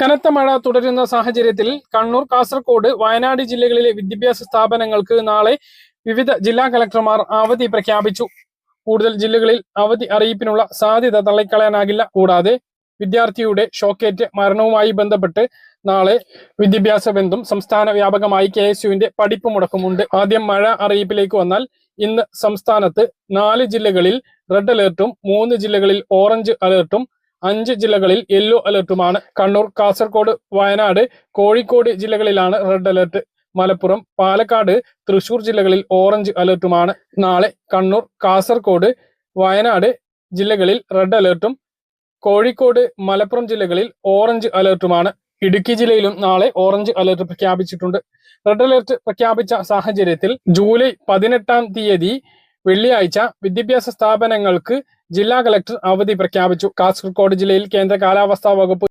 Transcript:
കനത്ത മഴ തുടരുന്ന സാഹചര്യത്തിൽ കണ്ണൂർ കാസർഗോഡ് വയനാട് ജില്ലകളിലെ വിദ്യാഭ്യാസ സ്ഥാപനങ്ങൾക്ക് നാളെ വിവിധ ജില്ലാ കലക്ടർമാർ അവധി പ്രഖ്യാപിച്ചു. കൂടുതൽ ജില്ലകളിൽ അവധി അറിയിപ്പിനുള്ള സാധ്യത തള്ളിക്കളയാനാകില്ല. കൂടാതെ വിദ്യാർത്ഥിയുടെ ഷോക്കേറ്റ് മരണവുമായി ബന്ധപ്പെട്ട് നാളെ വിദ്യാഭ്യാസ ബന്ധം സംസ്ഥാന വ്യാപകമായി കെ എസ് യുവിന്റെ പഠിപ്പ് മുടക്കമുണ്ട്. ആദ്യം മഴ അറിയിപ്പിലേക്ക് വന്നാൽ ഇന്ന് സംസ്ഥാനത്ത് നാല് ജില്ലകളിൽ റെഡ് അലേർട്ടും മൂന്ന് ജില്ലകളിൽ ഓറഞ്ച് അലേർട്ടും അഞ്ച് ജില്ലകളിൽ യെല്ലോ അലർട്ടുമാണ് കണ്ണൂർ കാസർഗോഡ് വയനാട് കോഴിക്കോട് ജില്ലകളിലാണ് റെഡ് അലർട്ട് മലപ്പുറം പാലക്കാട് തൃശൂർ ജില്ലകളിൽ ഓറഞ്ച് അലർട്ടുമാണ് നാളെ കണ്ണൂർ കാസർഗോഡ് വയനാട് ജില്ലകളിൽ റെഡ് അലർട്ടും കോഴിക്കോട് മലപ്പുറം ജില്ലകളിൽ ഓറഞ്ച് അലർട്ടുമാണ് ഇടുക്കി ജില്ലയിലും നാളെ ഓറഞ്ച് അലർട്ട് പ്രഖ്യാപിച്ചിട്ടുണ്ട്. റെഡ് അലർട്ട് പ്രഖ്യാപിച്ച സാഹചര്യത്തിൽ ജൂലൈ പതിനെട്ടാം തീയതി വെള്ളിയാഴ്ച വിദ്യാഭ്യാസ സ്ഥാപനങ്ങൾക്ക് ജില്ലാ കളക്ടർ അവധി പ്രഖ്യാപിച്ചു. കാസർഗോഡ് ജില്ലയിൽ കേന്ദ്ര കാലാവസ്ഥാ വകുപ്പ്